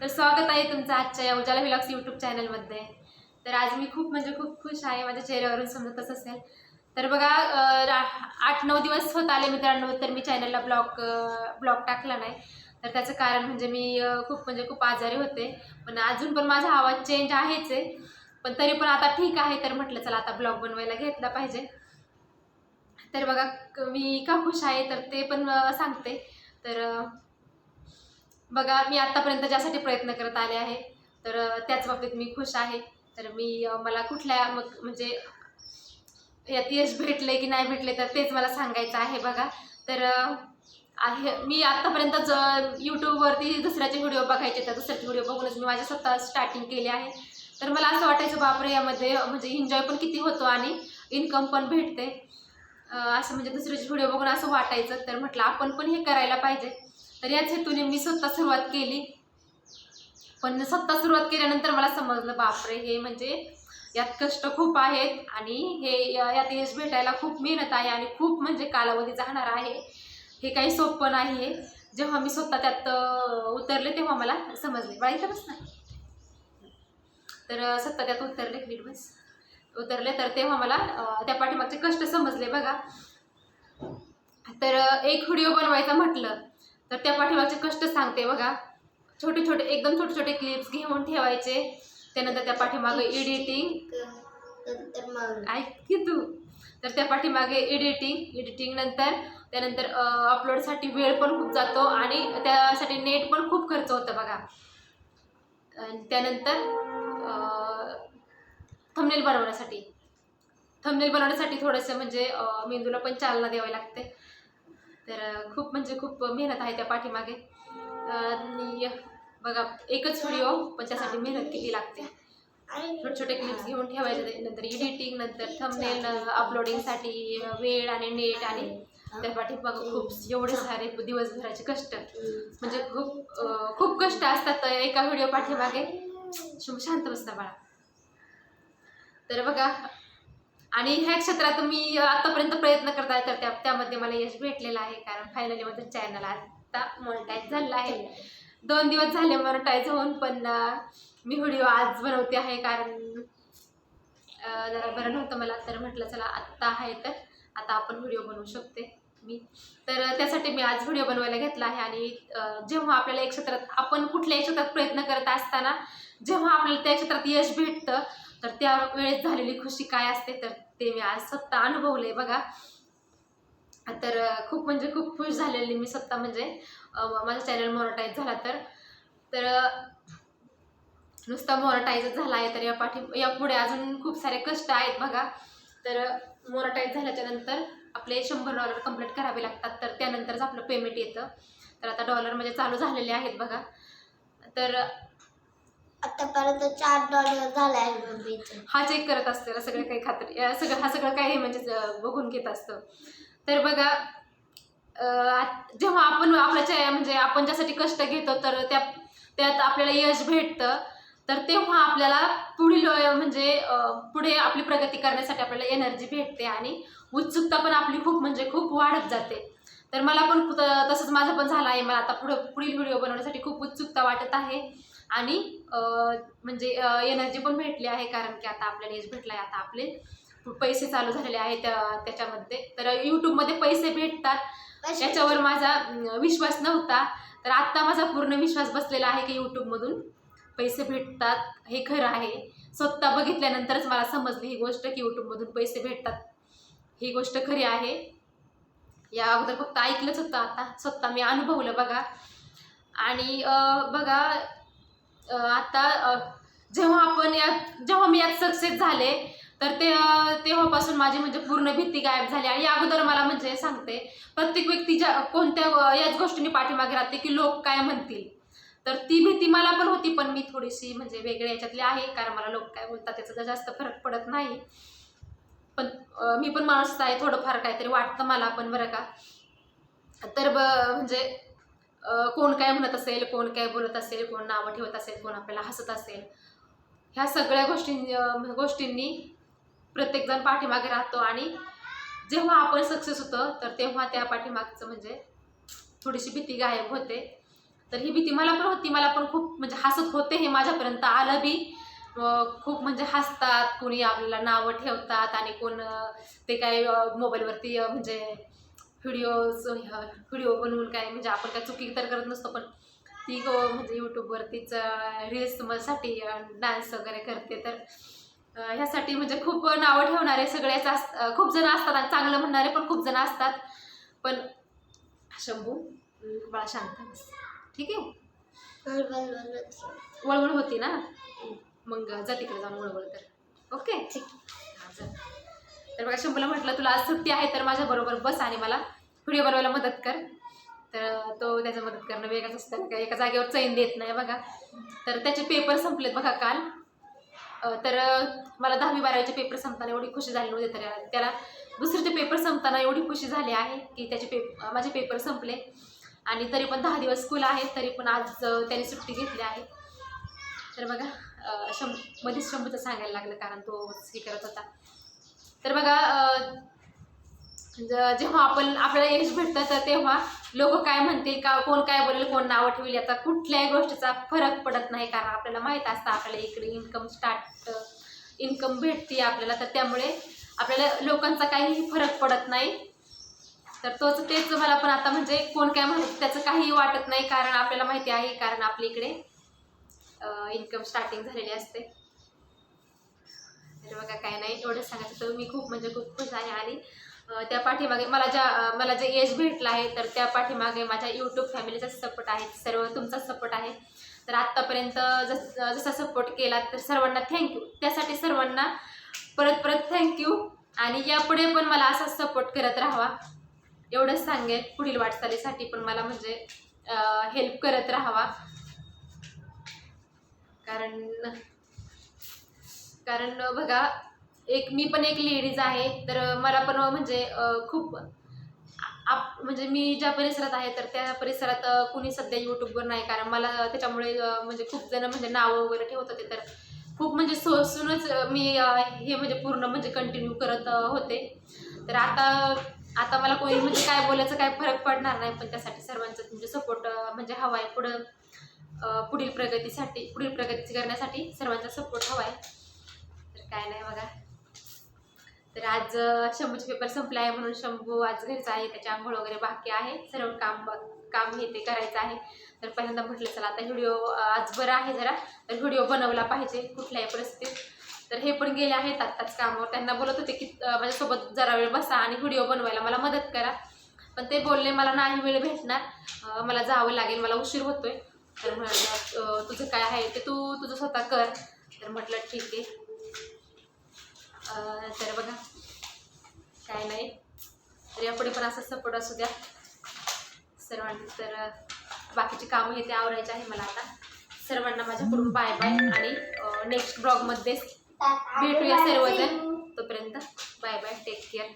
तर स्वागत आहे तुमचं आजच्या या उजाला व्हिलॉग्स यूट्यूब चॅनलमध्ये तर आज मी खूप म्हणजे खूप खुश आहे माझ्या चेहऱ्यावरून समजतच असेल. तर बघा रा- आठ नऊ दिवस होत आले मित्रांनो तर मी चॅनलला ब्लॉग ब्लॉग टाकला नाही. तर त्याचं कारण म्हणजे मी खूप म्हणजे खूप आजारी होते. पण अजून पण माझा आवाज चेंज आहेच आहे. पण तरी पण आता ठीक आहे तर म्हटलं चला आता ब्लॉग बनवायला घेतला पाहिजे. तर बघा मी का खुश आहे तर ते पण सांगते. तर बघा मी आत्तापर्यंत ज्यासाठी प्रयत्न करत आले आहे तर त्याच बाबतीत मी खुश आहे. तर मी मला कुठल्या मग म्हणजे यात यश भेटले की नाही भेटले तर तेच मला सांगायचं आहे बघा. तर आहे मी आत्तापर्यंत ज यूट्यूबवरती दुसऱ्याचे व्हिडिओ बघायचे तर दुसऱ्याचे व्हिडिओ बघूनच मी माझ्या स्वतः स्टार्टिंग केली आहे. तर मला असं वाटायचं बापरे यामध्ये म्हणजे एन्जॉय पण किती होतो आणि इन्कम पण भेटते. असं म्हणजे दुसऱ्याचे व्हिडिओ बघून असं वाटायचं तर म्हटलं आपण पण हे करायला पाहिजे. तर याच हेतूने मी स्वतः सुरुवात केली. पण स्वतः सुरुवात केल्यानंतर मला समजलं बापरे हे म्हणजे यात कष्ट खूप आहेत आणि हे यात यश भेटायला खूप मेहनत आहे आणि खूप म्हणजे कालावधी जाणार आहे. हे काही सोपं नाही आहे जेव्हा मी स्वतः त्यात उतरले तेव्हा मला समजले. बाळा इथं बस नाही तर स्वतः त्यात उतरले नीट बस. उतरले तर तेव्हा मला त्या पाठीमागचे कष्ट समजले बघा. तर एक व्हिडिओ बनवायचा म्हटलं. तर त्या पाठीमागचे कष्ट सांगते बघा. छोटे छोटे एकदम छोटे छोटे क्लिप्स घेऊन ठेवायचे. त्यानंतर त्या पाठीमागे एडिटिंग ऐक की तू. तर त्या पाठीमागे एडिटिंग एडिटिंग नंतर त्यानंतर अपलोडसाठी वेळ पण खूप जातो आणि त्यासाठी नेट पण खूप खर्च होतं बघा. त्यानंतर थंबनेल बनवण्यासाठी. थंबनेल बनवण्यासाठी थोडंसं म्हणजे मेंदूला पण चालना द्यावी लागते. तर खूप म्हणजे खूप मेहनत आहे त्या पाठीमागे. आणि बघा एकच व्हिडिओ पण त्यासाठी मेहनत किती लागते. आणि छोटे छोटे क्लिप्स घेऊन ठेवायचे ते. नंतर एडिटिंग नंतर थंबनेल अपलोडिंगसाठी वेळ आणि नेट आणि त्या पाठीमागं खूप एवढे सारे दिवसभराचे कष्ट. म्हणजे खूप खूप कष्ट असतात एका व्हिडिओ पाठीमागे. शुभ शांत बसता बाळा. तर बघा आणि ह्या क्षेत्रात मी आतापर्यंत प्रयत्न करत आहे तर त्या त्यामध्ये मला यश भेटलेलं आहे कारण फायनली माझं चॅनल आता मोनिटाईज झालेलं आहे. दोन दिवस झाले मोनिटाईज होऊन पण मी व्हिडिओ आज बनवते आहे कारण जरा बरं नव्हतं मला तर म्हटलं चला आत्ता आहे तर आता आपण व्हिडिओ बनवू शकते मी. तर त्यासाठी मी आज व्हिडिओ बनवायला घेतला आहे आणि जेव्हा आपल्याला एक क्षेत्रात आपण कुठल्याही क्षेत्रात प्रयत्न करत असताना जेव्हा आपल्याला त्या क्षेत्रात यश भेटतं तर त्या वेळेस झालेली खुशी काय असते तर ते मी आज स्वतः अनुभवले बघा. तर खूप म्हणजे खूप खुश झालेली मी स्वतः म्हणजे माझा चॅनल मोनोटाईज झाला तर. तर नुसता मोनोटाईजच झाला आहे तर या पाठी यापुढे अजून खूप सारे कष्ट आहेत बघा. तर मोनोटाईज झाल्याच्यानंतर आपले शंभर डॉलर कंप्लीट करावे लागतात तर त्यानंतरच आपलं पेमेंट येतं. तर आता डॉलर म्हणजे चालू झालेले आहेत बघा. तर आतापर्यंत चार डॉलर झाला आहे मम्मीचं. हा चेक करत असतं सगळं काही खात्री या सगळं हा सगळं काही म्हणजे अं, बघून घेत असतं. तर बघा अं, आत- जेव्हा आपण आपल्याच्या म्हणजे आपण ज्यासाठी कष्ट घेतो तर त्या त्यात आपल्याला यश भेटतं. तर तेव्हा आपल्याला पुढील अं, म्हणजे अं, पुढे आपली प्रगती करण्यासाठी आपल्याला एनर्जी भेटते आणि उत्सुकता पण आपली खूप म्हणजे खूप वाढत जाते. तर मला पण खूप- तसंच माझं पण झालं आहे. मला आता पुढं पुढील व्हिडिओ बनवण्यासाठी खूप उत्सुकता वाटत आहे. आणि म्हणजे एनर्जी पण भेटली आहे कारण की आता आपल्याला यश भेटलं आहे आता आपले पैसे चालू झालेले आहेत त्या- त्याच्यामध्ये. तर यूट्यूबमध्ये पैसे भेटतात. याच्यावर माझा विश्वास नव्हता. तर आत्ता माझा पूर्ण विश्वास बसलेला आहे की यूट्यूबमधून पैसे भेटतात. हे खरं आहे. स्वतः बघितल्यानंतरच मला समजली ही गोष्ट की यूट्यूबमधून पैसे भेटतात. ही गोष्ट खरी आहे. या अगोदर फक्त ऐकलंच होतं आता. स्वतः मी अनुभवलं बघा. आणि बघा आता जेव्हा आपण यात जेव्हा मी यात सक्सेस झाले तर ते तेव्हापासून माझी म्हणजे पूर्ण भीती गायब झाली आणि या अगोदर मला म्हणजे सांगते प्रत्येक व्यक्ती ज्या कोणत्या याच गोष्टीने पाठीमागे राहते की लोक काय म्हणतील. तर ती भीती मला पण होती पण मी थोडीशी म्हणजे वेगळ्या याच्यातली आहे कारण मला लोक काय बोलतात त्याचा तर जास्त फरक पडत नाही. पण मी पण माणूस आहे थोडंफार काहीतरी वाटतं मला पण बरं का. तर ब म्हणजे कोण काय म्हणत असेल कोण काय बोलत असेल कोण नावं ठेवत असेल कोण आपल्याला हसत असेल ह्या सगळ्या गोष्टी गोष्टींनी प्रत्येकजण पाठीमागे राहतो आणि जेव्हा आपण सक्सेस होतं तर तेव्हा त्या पाठीमागचं म्हणजे थोडीशी भीती गायब होते. तर ही भीती मला पण होती मला पण खूप म्हणजे हसत होते हे माझ्यापर्यंत आलं बी. खूप म्हणजे हसतात कोणी आपल्याला नावं ठेवतात आणि कोण ते काय मोबाईलवरती म्हणजे व्हिडिओज व्हिडिओ बनवून काय म्हणजे आपण काय चुकी तर करत नसतो पण ती गो- म्हणजे यूट्यूबवरतीच रील्ससाठी डान्स वगैरे करते तर ह्यासाठी म्हणजे खूप नावं ठेवणारे सगळेच अस खूप जण असतात आणि चांगलं म्हणणारे पण खूप जण असतात पण शंभू बाळा शांत बस ठीक आहे. वळवळ होती ना मग जा तिकडे जाऊन वळवळ कर ओके ठीक. हा, जा. तर बघा शंभूला म्हटलं तुला आज सुट्टी आहे तर माझ्याबरोबर बस आणि मला व्हिडिओ बनवायला मदत कर. तर तो त्याचं मदत करणं वेगळंच असतं का? एका जागेवर चैन देत नाही बघा. तर त्याचे पेपर संपलेत बघा काल. तर मला दहावी बारावीचे पेपर संपताना एवढी खुशी झाली नव्हती तर त्याला दुसरीचे पेपर संपताना एवढी खुशी झाली आहे की त्याचे पेप माझे पेपर संपले. आणि तरी पण दहा दिवस स्कूल आहे तरी पण आज त्याने सुट्टी घेतली आहे. तर बघा शंभ मध्येच शंभूचं सांगायला लागलं कारण तो हे करत होता. तर बघा ज- जेव्हा आपण आपल्याला यश भेटतं तर तेव्हा लोक काय म्हणतील का कोण काय बोलेल कोण नावं ठेवली याचा कुठल्याही गोष्टीचा फरक पडत नाही. कारण आपल्याला माहीत असतं आपल्याला इकडे इन्कम स्टार्ट इन्कम भेटते आपल्याला तर त्यामुळे आपल्याला लोकांचा काहीही फरक पडत नाही. तर तोच तेच मला पण आता म्हणजे कोण काय म्हणत त्याचं काहीही वाटत नाही कारण आपल्याला माहिती आहे कारण आपल्या इकडे इन्कम स्टार्टिंग झालेली असते. काय सांगायचं तर मी खूप म्हणजे खूप खुश आहे आणि त्या पाठीमागे मला ज्या मला जे यश भेटलं आहे तर त्या पाठीमागे माझ्या यूट्यूब फॅमिलीचा सपोर्ट आहे सर्व तुमचा सपोर्ट आहे. तर आत्तापर्यंत जस जसा सपोर्ट केला तर सर्वांना थँक्यू त्यासाठी सर्वांना परत परत थँक्यू आणि यापुढे पण मला असा सपोर्ट करत राहावा. एवढंच सांगेल पुढील वाटचालीसाठी पण मला म्हणजे हेल्प करत राहावा. कारण कारण बघा एक मी पण एक लेडीज आहे तर मला पण म्हणजे खूप आप म्हणजे मी ज्या परिसरात आहे तर त्या परिसरात कुणी सध्या यूट्यूबवर नाही कारण मला त्याच्यामुळे म्हणजे खूप जण म्हणजे नावं वगैरे ठेवत होते तर खूप म्हणजे सोसूनच मी हे म्हणजे पूर्ण म्हणजे कंटिन्यू करत होते. तर आता आता मला कोणी म्हणजे काय बोलायचं काय फरक पडणार नाही पण त्यासाठी सर्वांचं म्हणजे सपोर्ट म्हणजे हवा आहे पुढं पुढील प्रगतीसाठी पुढील प्रगती करण्यासाठी सर्वांचा सपोर्ट हवा आहे तर काय नाही बघा. तर आज शंभूचे पेपर संपला आहे म्हणून शंभू आज घरचा आहे. त्याची आंघोळ वगैरे बाकी आहे. सर्व काम काम हे ते करायचं आहे. तर पहिल्यांदा म्हटलं चला आता व्हिडिओ आज बरं आहे जरा. तर व्हिडिओ बनवला पाहिजे कुठल्याही परिस्थितीत. तर हे पण गेले आहेत आत्ताच कामावर. त्यांना बोलत होते की माझ्यासोबत जरा वेळ बसा आणि व्हिडिओ बनवायला मला मदत करा. पण ते बोलले मला नाही वेळ भेटणार. मला जावं लागेल. मला उशीर होतोय. तर म्हटलं तुझं काय आहे ते तू तुझं स्वतः कर. तर म्हटलं ठीक आहे. तर बघा. काय नाही. तर यापुढे पण असं सपोर्ट असू द्या. सर्वांनी तर बाकीचे बाकीची कामं हे ते आवरायचे आहे मला आता. सर्वांना माझ्याकडून बाय बाय आणि नेक्स्ट ब्लॉगमध्येच भेटूया सर्वजण. तोपर्यंत बाय बाय टेक केअर